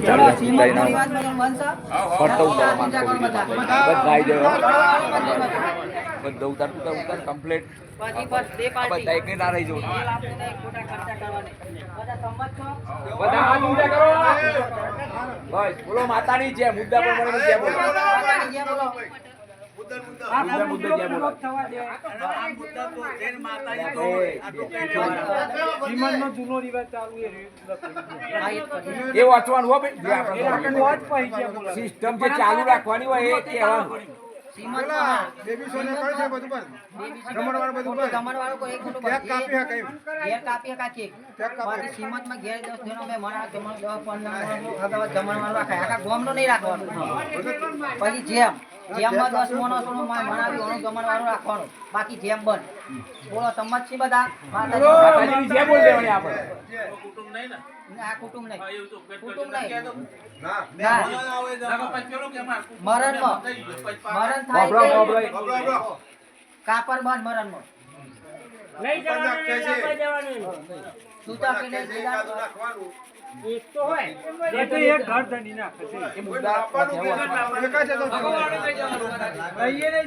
ચાલી ફરતો ઉતારો બધા આવી જાય ઉતાર ઉતાર ઉતાર કમ્પ્લીટ બધા એક ના રહી જવું બધા હાથ ઊંચા કરો. બસ બોલો માતાની જે મુદ્દા પર જે બોલો. મુદ્દા મુદ્દા જે બોલો એ વાંચવાનું હો ભાઈ. જે આપણે સિસ્ટમ જે ચાલુ રાખવાની હોય એ કહેવાનું. બેબી સોને કરે છે બધું બંધ. જમણવાર બધું બંધ. કેક કાપી હે કઈ ઘેર કાપી હકા કેક. કેક કાપી. બાકી ઘેર દસ જણો મેં મણા જમણ દસ પંદર હગાવા જમણવાર રાખાય આખા ગામનો નહીં રાખવાનું. પછી જેમ જેમમાં દસ માણસોનું માં મણાવી ઓનું જમણવાળું રાખવાનું. બાકી જેમ બંધ. બોલો સમજ છે બધા માતાજી. માતાજીની બોલ દેવાની આપણે કુટુંબ નહીં કુટુંબ નહીં. ના મરણમાં. મરણ થાય કાપડ બંધ મરણમાં. જવાનું. જવાનું નહીં જે સીધા કાદુ નાખવાનું એક તો તો કે નહીં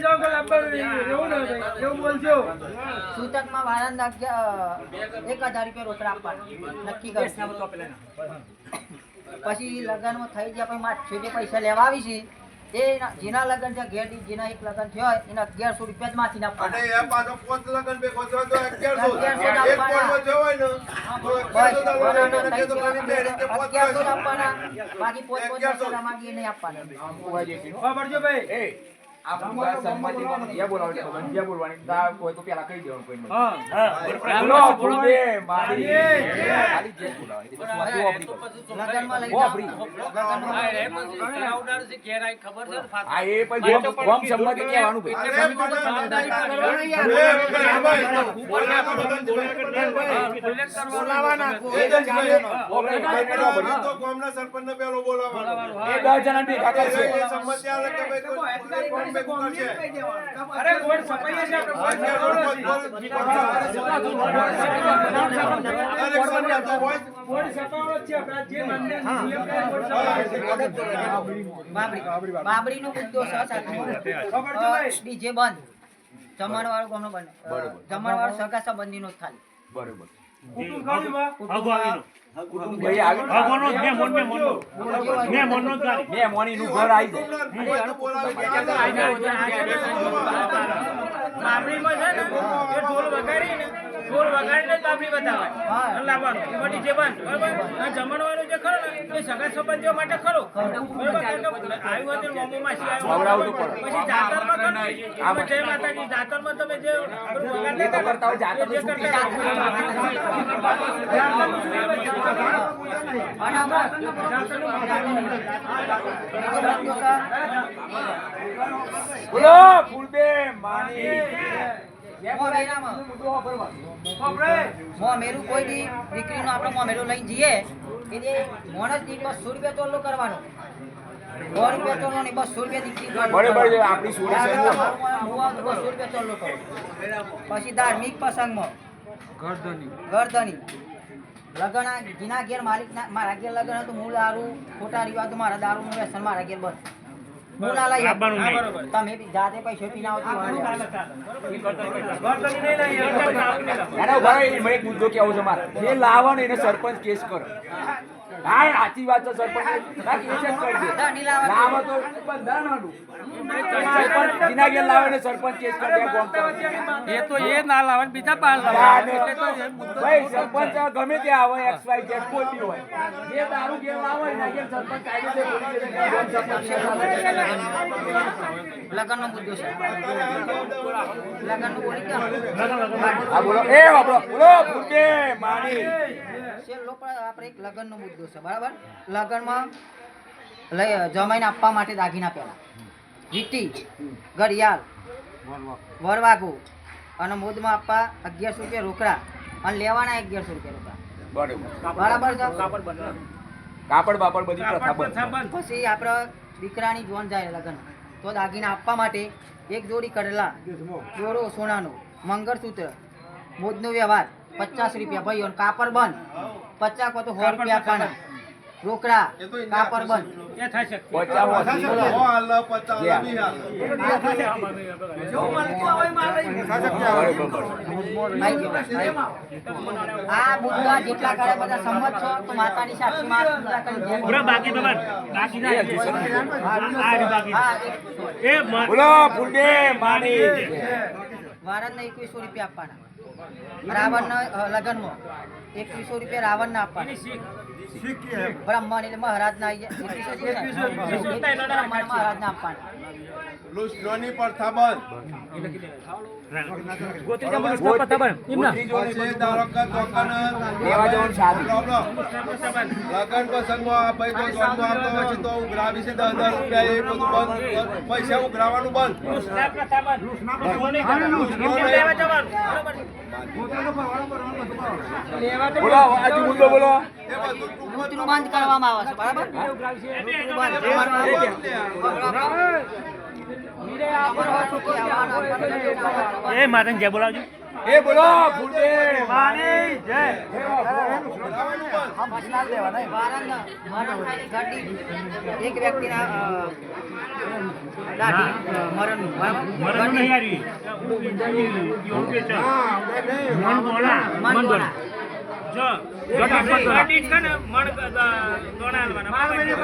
જાઓ કે લાવવાનું નહીં. એવું ના થાય. એવું બોલજો. સૂતકમાં વાળંદ એક હજાર રૂપિયા રોકડા આપવાના. નક્કી કરી. પછી લગ્નમાં થઈ ગયા પછી મારે પૈસા લેવા આવી છે જેના લગન છે ઘેર દી- જેના એક લગન થયો હોય એના અગિયારસો રૂપિયા જ માંથી અને એ પાછો પોત લગન બે ખોસો તો 1100 1100 એક પોરમાં જો હોય ને. તો બસ. 1100 બરાબર. તો થઈ તો ગયા. કરી બે રીતે પોત અગિયારસો આપવાના બાકી પોત પોત 1100. નહીં આપવાના. ખબર ભાઈ. બોલવાની ના પેલા બોલાવવાની. એ દસ જણા ભેગા કરશે. એ ભેગું કરશે? અરે ગોળ સપાઈ છે? આપણે સપાવો આપણા જે સપાવો. બાબરી. નો મુદ્દો ડીજે બંધ. જમણવાળું કોનો બંધ. જમણવાળું સગા સંબંધીનો જ ખાલી બરોબર. કુટુંબમાં છે ને એ ઢોલ વગાડીને ઢોલ વગાડીને બાબરી બતાવાય લાવવાનું એ બધી જે બંધ બરાબર? જમણવાનું જે ખરો ને એ સગા સંબંધીઓ માટે ખરો. બરાબર? આવ્યું હતું મોમો માસી આવ્યું. પછી જાતરમાં કરો જય માતાજી જાતરમાં તમે જે કરતા હોય કરતા છે, બોલો ફૂલબે માની. મુદ્દો કોઈ દી દીકરીનો આપણે મોમેરું લઈને જઈએ એટલે મોણસ દીકરી બસો રૂપિયા ચોલ્લો કરવાનો. સો રૂપિયા ચોલ્લો નહીં બસો રૂપિયા દીકરી બરાબર આપણી સોળી બસો રૂપિયા ચોલ્લો કરો. પછી ધાર્મિક પ્રસંગમાં. ગરદની લગન આ જીના ઘેર માલિક ના મારા ઘેર લગન હતું હું દારૂ ખોટા રિવાજો મારા દારૂ નું વ્યસન મારા ઘેર બસ. તમે જાતે પૈસો આવતી રહો, એમાં એક મુદ્દો કેવો છે મારે. જે લાવવાનો એને સરપંચ કેસ કરો. હા સાચી વાત છે સરપંચ ના. લાવો તો સરપંચ લાવે ને કેસ કરી દે એ તો એ ના લાવે બીજા પાલ ભાઈ સરપંચ ગમે તે આવે એક્સ વાય ઝેડ કોઈ બી હોય. જે દારૂ ઘેર લાવે એના ઘેર સરપંચ કાયદેસર બોલી કે સરપંચ છે. લગનનો મુદ્દો છે. લગનનું બોલી ક્યાં? આ બોલો. એ બોલો બોલો ફૂટે માની છેલ્લો પણ આપણે એક લગનનો મુદ્દો છે બરાબર? લગ્નમાં લઈ જમાઈને આપવા માટે દાગીના પહેલા. વીટી ઘડિયાળ વરવાગુ અને મોદમાં આપવા અગિયારસો રૂપિયા રોકડા અને લેવાના અગિયારસો રૂપિયા રોકડા. બરોબર. કાપડ બાપડ બધી પ્રથા બંધ. પછી આપણે દીકરાની જોન જાય લગન. તો દાગીના આપવા માટે એક જોડી કરેલા દોરો સોનાનો મંગળસૂત્ર મોજનો વ્યવહાર. પચાસ રૂપિયા. ભાઈઓ કાપર કાપડ બંધ. પચાસ કો તો સો રૂપિયા પણ રોકડા કાપડ બંધ. આ મુદ્દા જેટલા કરે બધા સંમત છો તો માતાની સાક્ષીમાં બાકી બાકી એ બોલો ફૂલડે માની વારણને એકવીસો રૂપિયા આપવાના. રાવણના લગ્નમાં. એકવીસો રૂપિયા રાવણને આપવાના. બ્રાહ્મણ એટલે મહારાજના મહારાજને આપવાના. લુસલોની પ્રથા બંધ લગન પ્રસંગમાં તો ઉઘરાવી છે દસ હજાર રૂપિયા એ બધું બંધ પૈસા ઉઘરાવાનું બંધ. બોલો બોલો. એ બધું કરવામાં આવે છે બરાબર? એ માતા જય બોલાવજો એ બોલો માની જય એક વ્યક્તિના? મરણ નહીં. મન. મન જો દાઢી ને, દોણા હાલવાના. જે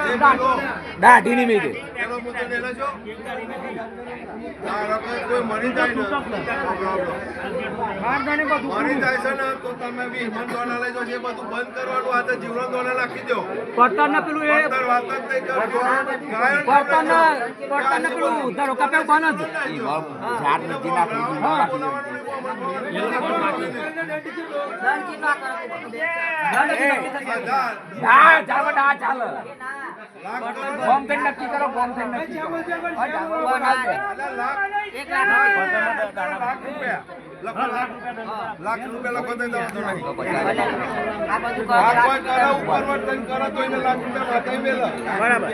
પેલો મરી જાય ને છે ને તો તમે બી હિમંત દોણા લઈ જે બધું બંધ કરવાનું આ તો જીવનો દોણા દો પડતરના પેલું એ પડતરના પેલું બને જ ઝાડ નથી નાખવું ના ચાલો ના ચાલે. બોમ્બ થઈને નક્કી કરો બોમ્બ થઈને નક્કી લાખ એક લાખ લાખ રૂપિયા લખો લાખ લાખ રૂપિયા લખો તો કરે એને લાખ રૂપિયા બરાબર.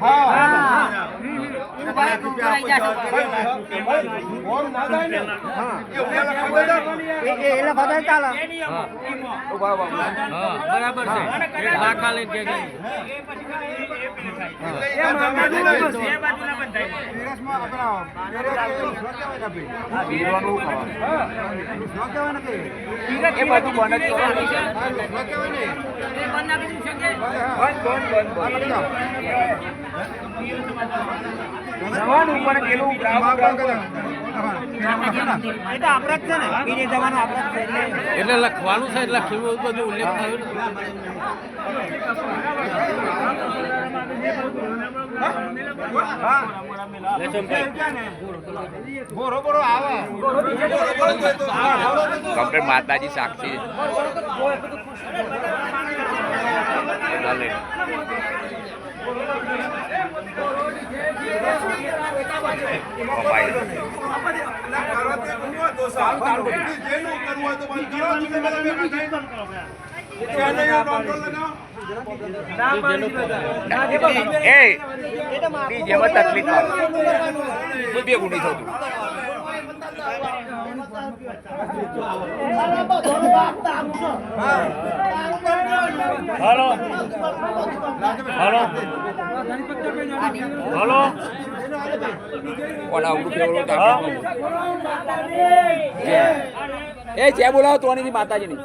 હા. બરાબર બરાબર છે. લાખા લઈને કે એ બાજુ બને. બંધ બંધ બંધ બંધ જવાનું પેલું ગ્રાઉન્ડ એટલે. લખવાનું છે એટલે લખેલું બધું ઉલ્લેખ થયો ને. કમ્પ્લેટ માતાજી સાક્ષી. ચાલે. એ તકલીફ આવે ભેગું નહીં થતું હાલો. હાલો. હાલો. એ જે બોલાવો તોની માતાજીની.